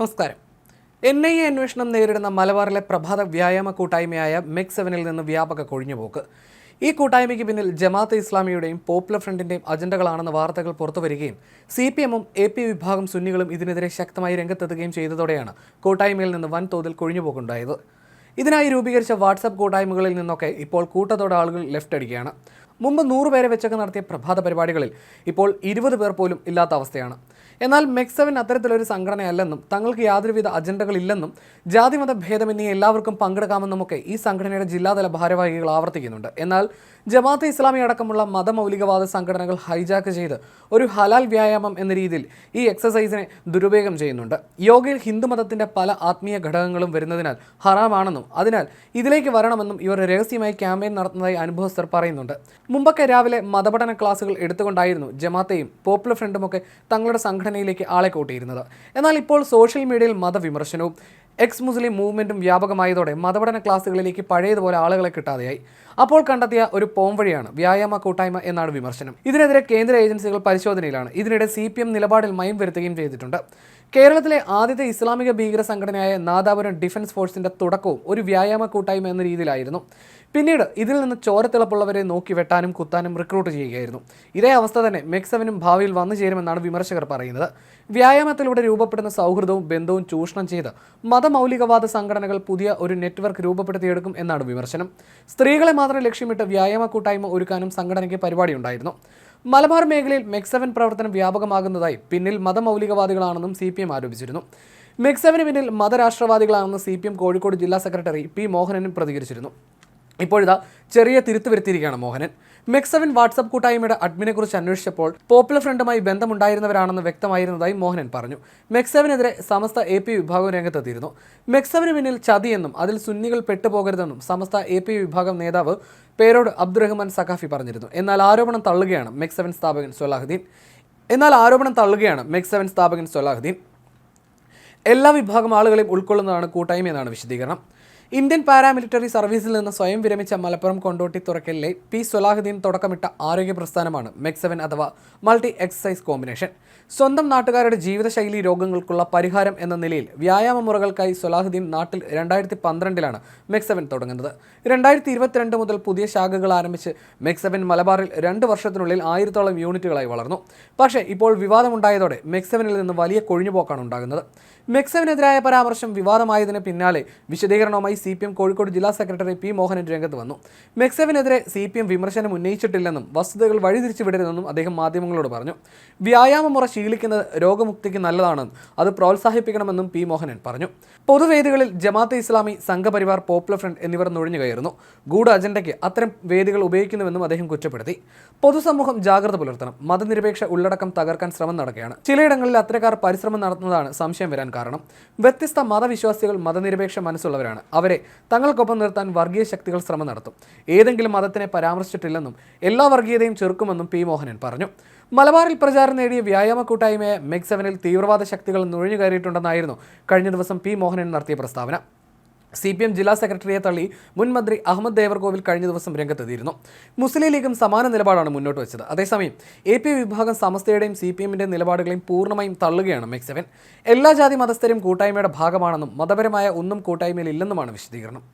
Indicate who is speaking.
Speaker 1: നമസ്കാരം. N I A അന്വേഷണം നേരിടുന്ന മലബാറിലെ പ്രഭാത വ്യായാമ കൂട്ടായ്മയായ മെക് സെവനിൽ നിന്ന് വ്യാപക കൊഴിഞ്ഞുപോക്ക്. ഈ കൂട്ടായ്മയ്ക്ക് പിന്നിൽ ജമാഅത്ത് ഇസ്ലാമിയുടെയും പോപ്പുലർ ഫ്രണ്ടിന്റെയും അജണ്ടകളാണെന്ന വാർത്തകൾ പുറത്തുവരികയും സി പി എമ്മും എ പി വിഭാഗം സുന്നികളും ഇതിനെതിരെ ശക്തമായി രംഗത്തെത്തുകയും ചെയ്തതോടെയാണ് കൂട്ടായ്മയിൽ നിന്ന് വൻതോതിൽ കൊഴിഞ്ഞുപോക്കുണ്ടായത്. ഇതിനായി രൂപീകരിച്ച വാട്സാപ്പ് കൂട്ടായ്മകളിൽ നിന്നൊക്കെ ഇപ്പോൾ കൂട്ടത്തോടെ ആളുകൾ ലെഫ്റ്റ് അടിക്കുകയാണ് മുമ്പ് നൂറ് പേരെ വെച്ചൊക്കെ നടത്തിയ പ്രഭാത പരിപാടികളിൽ ഇപ്പോൾ ഇരുപത് പേർ പോലും ഇല്ലാത്ത അവസ്ഥയാണ്. എന്നാൽ മെക്സവൻ അത്തരത്തിലൊരു സംഘടനയല്ലെന്നും തങ്ങൾക്ക് യാതൊരുവിധ അജണ്ടകളില്ലെന്നും ജാതിമത ഭേദമെന്നീ എല്ലാവർക്കും പങ്കെടുക്കാമെന്നുമൊക്കെ ഈ സംഘടനയുടെ ജില്ലാതല ഭാരവാഹികൾ ആവർത്തിക്കുന്നുണ്ട്. എന്നാൽ ജമാഅത്ത് ഇസ്ലാമി അടക്കമുള്ള മതമൗലികവാദ സംഘടനകൾ ഹൈജാക്ക് ചെയ്ത് ഒരു ഹലാൽ വ്യായാമം എന്ന രീതിയിൽ ഈ എക്സസൈസിനെ ദുരുപയോഗം ചെയ്യുന്നുണ്ട്. യോഗയിൽ ഹിന്ദുമതത്തിന്റെ പല ആത്മീയ ഘടകങ്ങളും വരുന്നതിനാൽ ഹറാമാണെന്നും അതിനാൽ ഇതിലേക്ക് വരണമെന്നും ഇവർ രഹസ്യമായി ക്യാമ്പയിൻ നടത്തുന്നതായി അനുഭവസ്ഥർ പറയുന്നുണ്ട്. മുമ്പൊക്കെ രാവിലെ മതപഠന ക്ലാസുകൾ എടുത്തുകൊണ്ടായിരുന്നു ജമാഅത്തെയും പോപ്പുലർ ഫ്രണ്ടും ഒക്കെ തങ്ങളുടെ സംഘടനയിലേക്ക് ആളെ കൂട്ടിയിരുന്നത്. എന്നാൽ ഇപ്പോൾ സോഷ്യൽ മീഡിയയിൽ മതവിമർശനവും എക്സ് മുസ്ലിം മൂവ്മെന്റും വ്യാപകമായതോടെ മതപഠന ക്ലാസ്സുകളിലേക്ക് പഴയതുപോലെ ആളുകളെ കിട്ടാതെയായി. അപ്പോൾ കണ്ടെത്തിയ ഒരു പോംവഴിയാണ് വ്യായാമ കൂട്ടായ്മ എന്നാണ് വിമർശനം. ഇതിനെതിരെ കേന്ദ്ര ഏജൻസികൾ പരിശോധനയിലാണ്. ഇതിനിടെ സി പി എം നിലപാടിൽ മയം വരുത്തുകയും ചെയ്തിട്ടുണ്ട്. കേരളത്തിലെ ആദ്യത്തെ ഇസ്ലാമിക ഭീകര സംഘടനയായ നാദാപുരം ഡിഫൻസ് ഫോഴ്സിന്റെ തുടക്കവും ഒരു വ്യായാമ കൂട്ടായ്മ എന്ന രീതിയിലായിരുന്നു. പിന്നീട് ഇതിൽ നിന്ന് ചോരത്തിളപ്പുള്ളവരെ നോക്കി വെട്ടാനും കുത്താനും റിക്രൂട്ട് ചെയ്യുകയായിരുന്നു. ഇതേ അവസ്ഥ തന്നെ മെക്സവനും ഭാവിയിൽ വന്നു ചേരുമെന്നാണ് വിമർശകർ പറയുന്നത്. വ്യായാമത്തിലൂടെ രൂപപ്പെടുന്ന സൗഹൃദവും ബന്ധവും ചൂഷണം ചെയ്ത് മതമൗലികവാദ സംഘടനകൾ പുതിയ ഒരു നെറ്റ്വർക്ക് രൂപപ്പെടുത്തിയെടുക്കും എന്നാണ് വിമർശനം. സ്ത്രീകളെ മാത്രം ലക്ഷ്യമിട്ട് വ്യായാമ കൂട്ടായ്മ ഒരുക്കാനും സംഘടനയ്ക്ക് പരിപാടിയുണ്ടായിരുന്നു. മലബാർ മേഖലയിൽ മെക്സവൻ പ്രവർത്തനം വ്യാപകമാകുന്നതായി പിന്നിൽ മതമൗലികവാദികളാണെന്നും സി പി എം ആരോപിച്ചിരുന്നു. മെക്സവന് പിന്നിൽ മതരാഷ്ട്രവാദികളാണെന്ന് സി പി എം കോഴിക്കോട് ജില്ലാ സെക്രട്ടറി പി മോഹനനും പ്രതികരിച്ചിരുന്നു. ഇപ്പോഴിതാ ചെറിയ തിരുത്തു വരുത്തിയിരിക്കുകയാണ് മോഹനൻ. മെക്സവൻ വാട്സപ്പ് കൂട്ടായ്മയുടെ അഡ്മിനെ കുറിച്ച് അന്വേഷിച്ചപ്പോൾ പോപ്പുലർ ഫ്രണ്ടുമായി ബന്ധമുണ്ടായിരുന്നവരാണെന്ന് വ്യക്തമായിരുന്നതായി മോഹനൻ പറഞ്ഞു. മെക്സവനെതിരെ സമസ്ത എ പി വിഭാഗം രംഗത്തെത്തിയിരുന്നു. മെക്സവന് പിന്നിൽ ചതിയെന്നും അതിൽ സുന്നികൾ പെട്ടുപോകരുതെന്നും സമസ്ത എ പി വിഭാഗം നേതാവ് പേരോട് അബ്ദുറഹ്മാൻ സഖാഫി പറഞ്ഞിരുന്നു. എന്നാൽ ആരോപണം തള്ളുകയാണ് മെക്സവൻ സ്ഥാപകൻ സൊലാഹുദ്ദീൻ. എന്നാൽ ആരോപണം തള്ളുകയാണ് മെക്സവൻ സ്ഥാപകൻ സൊലാഹുദ്ദീൻ. എല്ലാ വിഭാഗം ആളുകളെയും ഉൾക്കൊള്ളുന്നതാണ് കൂട്ടായ്മ എന്നാണ് വിശദീകരണം. ഇന്ത്യൻ പാരാമിലിറ്ററി സർവീസിൽ നിന്ന് സ്വയം വിരമിച്ച മലപ്പുറം കൊണ്ടോട്ടി തുറക്കലിലെ പി സൊലാഹുദ്ദീൻ തുടക്കമിട്ട ആരോഗ്യ പ്രസ്ഥാനമാണ് മെക്സവൻ അഥവാ മൾട്ടി എക്സസൈസ് കോമ്പിനേഷൻ. സ്വന്തം നാട്ടുകാരുടെ ജീവിതശൈലി രോഗങ്ങൾക്കുള്ള പരിഹാരം എന്ന നിലയിൽ വ്യായാമ മുറകൾക്കായി സൊലാഹുദ്ദീൻ നാട്ടിൽ രണ്ടായിരത്തി പന്ത്രണ്ടിലാണ് മെക്സവൻ തുടങ്ങുന്നത്. രണ്ടായിരത്തി ഇരുപത്തിരണ്ട് മുതൽ പുതിയ ശാഖകൾ ആരംഭിച്ച് മെക്സവൻ മലബാറിൽ രണ്ട് വർഷത്തിനുള്ളിൽ ആയിരത്തോളം യൂണിറ്റുകളായി വളർന്നു. പക്ഷേ ഇപ്പോൾ വിവാദമുണ്ടായതോടെ മെക്സവനിൽ നിന്ന് വലിയ കൊഴിഞ്ഞുപോക്കാണ് ഉണ്ടാകുന്നത്. മെക്സവനെതിരായ പരാമർശം വിവാദമായതിന് പിന്നാലെ വിശദീകരണവുമായി സി പി എം കോഴിക്കോട് ജില്ലാ സെക്രട്ടറി പി മോഹനൻ രംഗത്ത് വന്നു. മെക്സവിനെതിരെ സി പി എം വിമർശനം ഉന്നയിച്ചിട്ടില്ലെന്നും വസ്തുതകൾ വഴിതിരിച്ചു വിടരുതെന്നും അദ്ദേഹം മാധ്യമങ്ങളോട് പറഞ്ഞു. വ്യായാമമുറ ശീലിക്കുന്നത് രോഗമുക്തിക്ക് നല്ലതാണെന്നും അത് പ്രോത്സാഹിപ്പിക്കണമെന്നും പി മോഹനൻ പറഞ്ഞു. പൊതുവേദികളിൽ ജമാഅത്തെ ഇസ്ലാമി സംഘപരിവാർ പോപ്പുലർ ഫ്രണ്ട് എന്നിവർ നുഴഞ്ഞു കയറുന്നു. ഗൂഢ അജണ്ടയ്ക്ക് അത്തരം വേദികൾ ഉപയോഗിക്കുന്നുവെന്നും അദ്ദേഹം കുറ്റപ്പെടുത്തി. പൊതുസമൂഹം ജാഗ്രത പുലർത്തണം. മതനിരപേക്ഷ ഉള്ളടക്കം തകർക്കാൻ ശ്രമം നടക്കുകയാണ്. ചിലയിടങ്ങളിൽ അത്തരക്കാർ പരിശ്രമം നടത്തുന്നതാണ് സംശയം വരാൻ കാരണം. വ്യത്യസ്ത മതവിശ്വാസികൾ മതനിരപേക്ഷ മനസ്സുള്ളവരാണ്. അവരെ തങ്ങൾക്കൊപ്പം നിർത്താൻ വർഗീയ ശക്തികൾ ശ്രമം നടത്തും. ഏതെങ്കിലും മതത്തിനെ പരാമർശിച്ചിട്ടില്ലെന്നും എല്ലാ വർഗീയതയും ചെറുക്കുമെന്നും പി മോഹനൻ പറഞ്ഞു. മലബാറിൽ പ്രചാരം നേടിയ വ്യായാമ കൂട്ടായ്മയെ മെഗ് സെവനിൽ തീവ്രവാദ ശക്തികൾ നുഴഞ്ഞു കയറിയിട്ടുണ്ടെന്നായിരുന്നു കഴിഞ്ഞ ദിവസം പി മോഹനൻ നടത്തിയ പ്രസ്താവന. സി പി എം ജില്ലാ സെക്രട്ടറിയെ തള്ളി മുൻ മന്ത്രി അഹമ്മദ് ദേവർകോവിൽ കഴിഞ്ഞ ദിവസം രംഗത്തെത്തിയിരുന്നു. മുസ്ലിം ലീഗും സമാന നിലപാടാണ് മുന്നോട്ട് വെച്ചത്. അതേസമയം എ പി വിഭാഗം സമസ്തയുടെയും സി പി എമ്മിന്റെ നിലപാടുകളെയും പൂർണമായും തള്ളുകയാണ് മെക്സവൻ. എല്ലാ ജാതി മതസ്ഥരും കൂട്ടായ്മയുടെ ഭാഗമാണെന്നും മതപരമായ ഒന്നും കൂട്ടായ്മയിൽ ഇല്ലെന്നുമാണ് വിശദീകരണം.